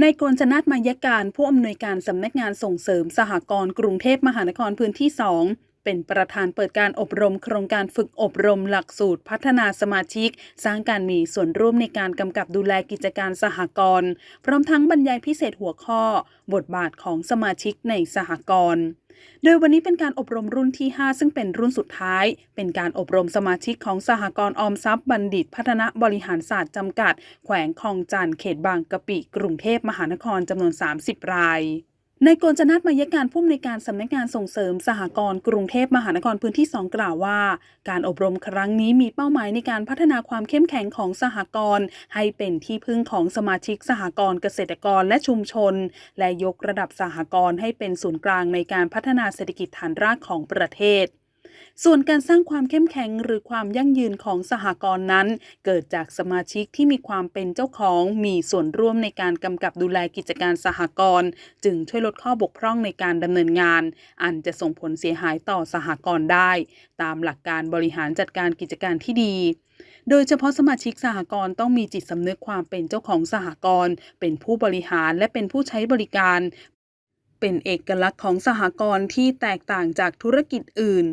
ในกรจนาตมายการผู้อำนวยการสำนักงานส่งเสริมสหกรณ์กรุงเทพมหานครพื้นที่ 2 เป็นประธานเปิดการอบรมโครงการฝึกอบรมหลักสูตร พัฒนาสมาชิก สร้างการมีส่วนร่วมในการกำกับดูแลกิจการสหกรณ์พร้อมทั้งบรรยายพิเศษหัวข้อ บทบาทของสมาชิกในสหกรณ์โดยวันนี้เป็นการอบรมรุ่นที่ 5 ซึ่งเป็นรุ่นสุดท้าย เป็นการอบรมสมาชิกของสหกรณ์ออมทรัพย์บัณฑิต พัฒนาบริหารศาสตร์จำกัด แขวงคลองจันทร์เขตบางกะปิ กรุงเทพมหานครจำนวน 30 ราย นายกรจนาตมายการผู้อำนวยการสำนักงานส่งเสริม สหกรณ์กรุงเทพมหานครพื้นที่ 2 กล่าวว่า การอบรมครั้งนี้มีเป้าหมายในการพัฒนาความเข้มแข็งของสหกรณ์ให้เป็นที่พึ่งของสมาชิกสหกรณ์เกษตรกรและชุมชน และยกระดับสหกรณ์ให้เป็นศูนย์กลางในการพัฒนาเศรษฐกิจฐานรากของประเทศ ส่วนการสร้างความเข้มแข็งหรือความยั่งยืนของสหกรณ์นั้น เกิดจากสมาชิกที่มีความเป็นเจ้าของมีส่วนร่วมในการกำกับดูแลกิจการสหกรณ์จึงช่วยลดข้อบกพร่องในการดำเนินงาน อันจะส่งผลเสียหายต่อสหกรณ์ได้ ตามหลักการบริหารจัดการกิจการที่ดีโดยเฉพาะสมาชิกสหกรณ์ต้องมีจิตสำนึกความเป็นเจ้าของสหกรณ์เป็นผู้บริหารและเป็นผู้ใช้บริการ เป็นเอกลักษณ์ของสหกรณ์ที่แตกต่างจากธุรกิจอื่น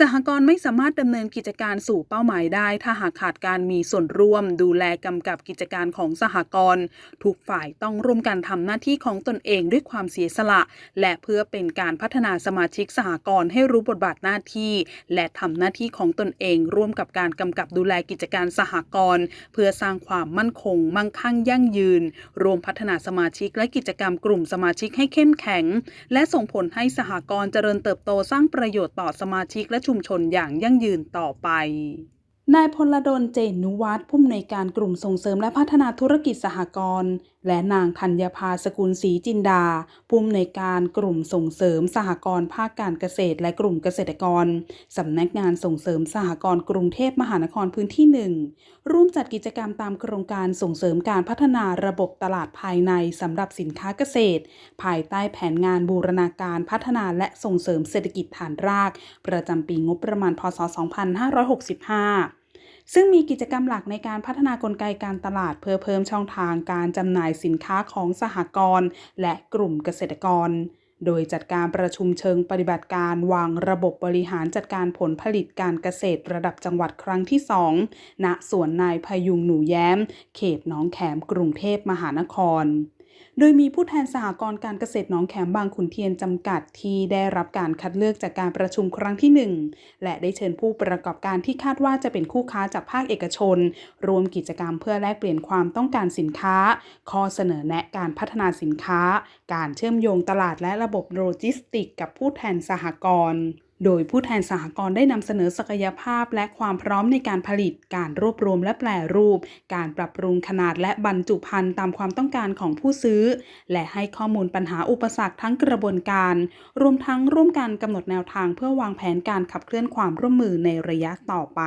สหกรณ์ไม่สามารถดำเนินกิจการสู่เป้าหมายได้ ถ้าหากขาดการมีส่วนร่วม ดูแลกำกับกิจการของสหกรณ์ทุกฝ่ายต้องร่วมกันทำหน้าที่ของตนเองด้วยความเสียสละ และเพื่อเป็นการพัฒนาสมาชิกสหกรณ์ให้รู้บทบาทหน้าที่ และทำหน้าที่ของตนเองร่วมกับการกำกับดูแลกิจการสหกรณ์เพื่อสร้างความมั่นคง มั่งคั่งยั่งยืน รวมพัฒนาสมาชิกและกิจกรรมกลุ่มสมาชิกให้เข้มแข็ง และส่งผลให้สหกรณ์เจริญเติบโตสร้างประโยชน์ต่อสมาชิกและชุมชนอย่างยั่งยืนต่อไป นายพลดลเจนนุวัฒน์ผู้อำนวยการกลุ่มส่งเสริมและพัฒนาธุรกิจสหกรณ์ และนางธัญภาสกุลศรีจินดา ผู้อำนวยการกลุ่มส่งเสริมสหกรณ์ภาคการเกษตร และกลุ่มเกษตรกร สำนักงานส่งเสริมสหกรณ์กรุงเทพมหานครพื้นที่หนึ่งร่วมจัดกิจกรรมตามโครงการส่งเสริมการพัฒนาระบบตลาดภายในสำหรับสินค้าเกษตร ภายใต้แผนงานบูรณาการพัฒนาและส่งเสริมเศรษฐกิจฐานราก ประจำปีงบประมาณพศ 2565 ซึ่งมีกิจกรรมหลักในการพัฒนากลไกการตลาดเพื่อเพิ่มช่องทางการจำหน่ายสินค้าของสหกรณ์และกลุ่มเกษตรกร โดยจัดการประชุมเชิงปฏิบัติการวางระบบบริหารจัดการผลผลิตการเกษตรระดับจังหวัดครั้งที่ 2 ณ สวนนายพยุงหนูแย้ม เขตหนองแขมกรุงเทพมหานคร โดยมีผู้แทนสหกรณ์การเกษตรหนองแขมบางขุนเทียนจำกัดที่ได้รับการคัดเลือกจากการประชุมครั้งที่ 1 และได้เชิญผู้ประกอบการที่คาดว่าจะเป็นคู่ค้าจากภาคเอกชน รวมกิจกรรมเพื่อแลกเปลี่ยนความต้องการสินค้า ข้อเสนอแนะการพัฒนาสินค้า การเชื่อมโยงตลาดและระบบโลจิสติก กับผู้แทนสหกรณ์ โดยผู้แทนสหกรณ์ได้นำเสนอศักยภาพและความพร้อมในการผลิต การรวบรวมและแปลรูป การปรับปรุงขนาดและบรรจุภัณฑ์ตามความต้องการของผู้ซื้อ และให้ข้อมูลปัญหาอุปสรรคทั้งกระบวนการ รวมทั้งร่วมกันกำหนดแนวทางเพื่อวางแผนการขับเคลื่อนความร่วมมือในระยะต่อไป